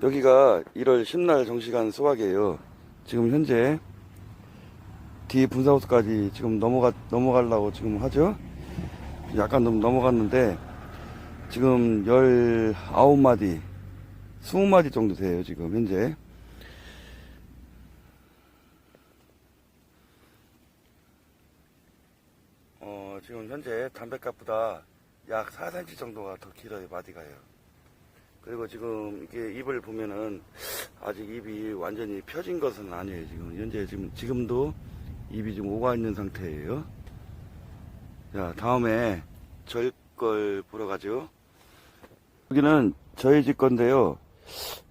여기가 1월 10날 정시간 수확이에요. 지금 현재 뒤 분사호수까지 지금 넘어가 넘어가려고 지금 하죠. 약간 좀 넘어갔는데 지금 19마디, 20마디 정도 돼요. 지금 현재. 어, 지금 현재 담배값보다 약 4cm 정도가 더 길어요. 마디가요. 그리고 지금 이게 입을 보면은 아직 입이 완전히 펴진 것은 아니에요. 지금 현재 지금 지금도 입이 지금 오가 있는 상태예요. 자, 다음에 저희 걸 보러 가죠. 여기는 저희 집 건데요.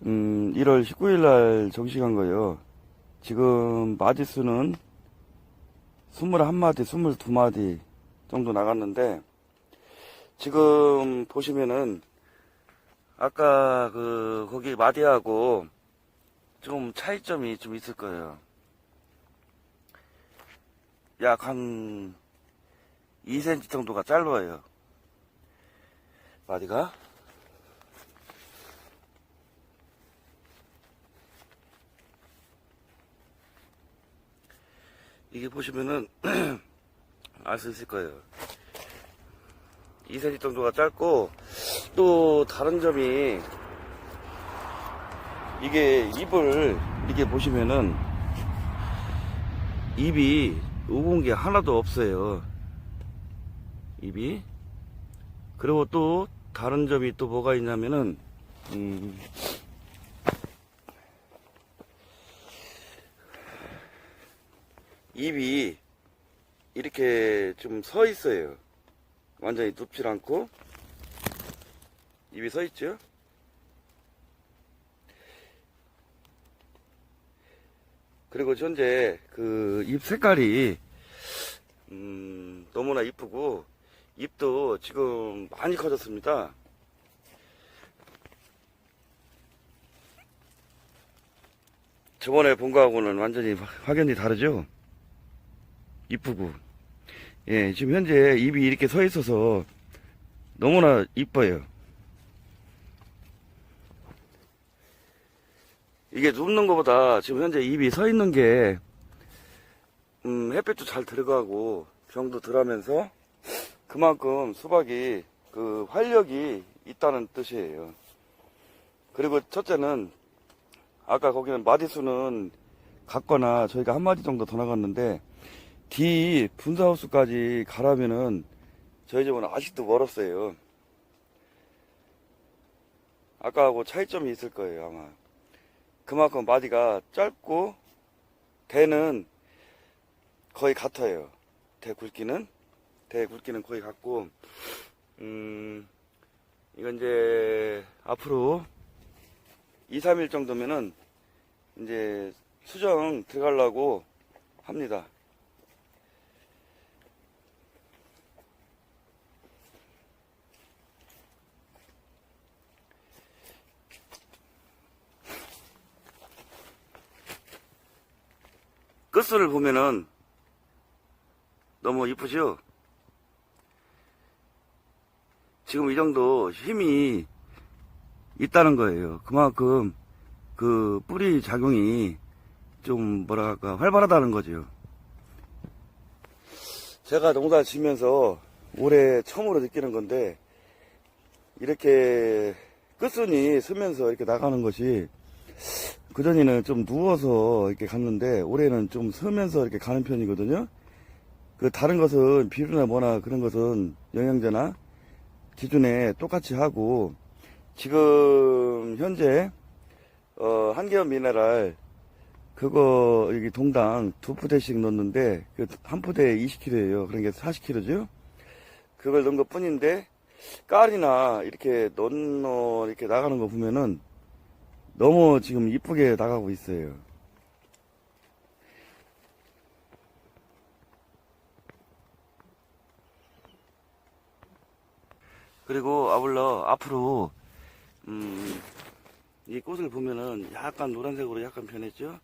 음, 1월 19일 날 정식한 거예요. 지금 마디수는 21마디, 22마디 정도 나갔는데 지금 보시면은 아까 그 거기 마디하고 좀 차이점이 좀 있을 거예요. 약 한 2cm 정도가 짧아요. 마디가. 이게 보시면은 알 수 있을 거예요. 2cm 정도가 짧고 또 다른 점이 이게 입을 이렇게 보시면은 입이 우은 게 하나도 없어요. 입이 그리고 또 다른 점이 또 뭐가 있냐면은 음, 입이 이렇게 좀 서 있어요. 완전히 눕질 않고 입이 서 있죠. 그리고 현재 그 입 색깔이 음, 너무나 이쁘고 입도 지금 많이 커졌습니다. 저번에 본 거하고는 완전히 확연히 다르죠? 이쁘고. 예, 지금 현재 입이 이렇게 서 있어서 너무나 이뻐요. 이게 눕는 것보다 지금 현재 입이 서 있는 게, 음, 햇빛도 잘 들어가고 병도 덜하면서 그만큼 수박이 그 활력이 있다는 뜻이에요. 그리고 첫째는 아까 거기는 마디수는 같거나 저희가 한 마디 정도 더 나갔는데 뒤 분사호수까지 가라면은 저희 집은 아직도 멀었어요. 아까하고 차이점이 있을 거예요, 아마. 그만큼 마디가 짧고 대는 거의 같아요. 대 굵기는 대 굵기는 거의 같고 음 이건 이제 앞으로 2, 3일 정도면은 이제 수정 들어가려고 합니다. 끝을 보면은 너무 이쁘죠? 지금 이 정도 힘이 있다는 거예요. 그만큼 그 뿌리 작용이 좀 뭐랄까 활발하다는 거죠. 제가 농사 지면서 올해 처음으로 느끼는 건데 이렇게 끝순이 서면서 이렇게 나가는 것이 그전에는 좀 누워서 이렇게 갔는데 올해는 좀 서면서 이렇게 가는 편이거든요. 그 다른 것은 비료나 뭐나 그런 것은 영양제나 기존에 똑같이 하고 지금 현재 어 한계원 미네랄 그거 여기 동당 두 푸대씩 넣는데 그 한 푸대에 20kg예요. 그런 게 40kg죠. 그걸 넣은 것 뿐인데 깔이나 이렇게 넣어 이렇게 나가는 거 보면은 너무 지금 이쁘게 나가고 있어요. 그리고 아울러 앞으로 음, 이 꽃을 보면은 약간 노란색으로 약간 변했죠.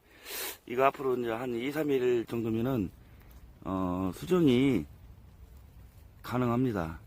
이거 앞으로 이제 한 2, 3일 정도면은 어, 수정이 가능합니다.